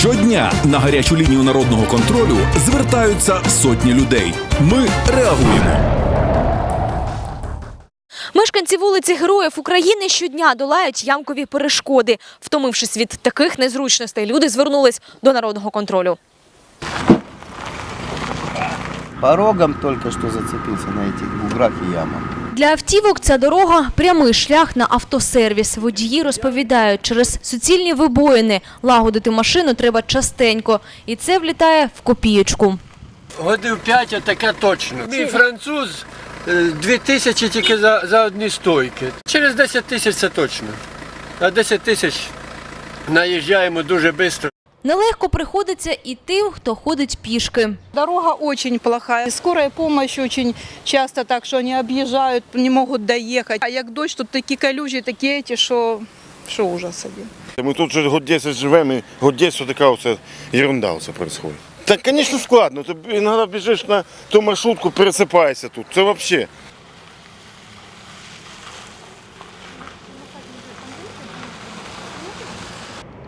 Щодня на гарячу лінію народного контролю звертаються сотні людей. Ми реагуємо. Мешканці вулиці Героїв України щодня долають ямкові перешкоди. Втомившись від таких незручностей, люди звернулись до народного контролю. Порогом только что зацепился на этих буграх и ямах. Для автівок ця дорога прямий шлях на автосервіс. Водії розповідають, через суцільні вибоїни лагодити машину треба частенько, і це влітає в копієчку. Годив 5, а таке точно. Мій француз е, 2 тисячі тільки за, за одні стойки. Через 10 тисяч це точно. А 10 тисяч наїжджаємо дуже швидко. Нелегко приходиться і тим, хто ходить пішки. Дорога очень плохая. Скорая помощь очень часто так, что они объезжают, не могут доехать. А як дощ, тут такі калюжі, такі эти, що, що ужас один. Ми тут вже год 10 живемо, і год 10 така оце ерунда оце відбувається. Так, звісно, складно. Ти іноді біжиш на ту маршрутку, пересипаєшся тут. Це взагалі.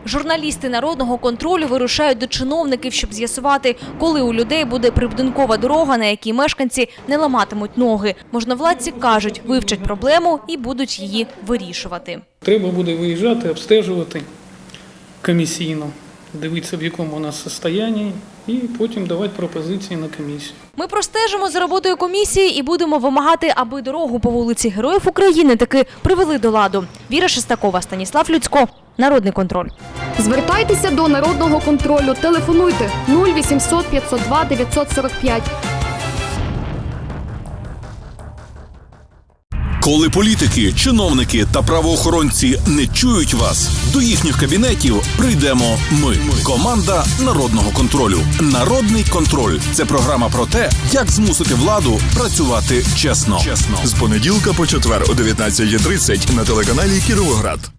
Журналісти народного контролю вирушають до чиновників, щоб з'ясувати, коли у людей буде прибудинкова дорога, на якій мешканці не ламатимуть ноги. Можновладці кажуть, вивчать проблему і будуть її вирішувати. Треба буде виїжджати, обстежувати комісійно, дивитися, в якому вона стані, і потім давати пропозиції на комісію. Ми простежимо за роботою комісії і будемо вимагати, аби дорогу по вулиці Героїв України таки привели до ладу. Віра Шестакова, Станіслав Люцько, Народний контроль. Звертайтеся до народного контролю. Телефонуйте 0800 502 945. Коли політики, чиновники та правоохоронці не чують вас, до їхніх кабінетів прийдемо ми. Команда народного контролю. Народний контроль це програма про те, як змусити владу працювати чесно. Чесно З понеділка по четвер о 19.30 на телеканалі Кіровоград.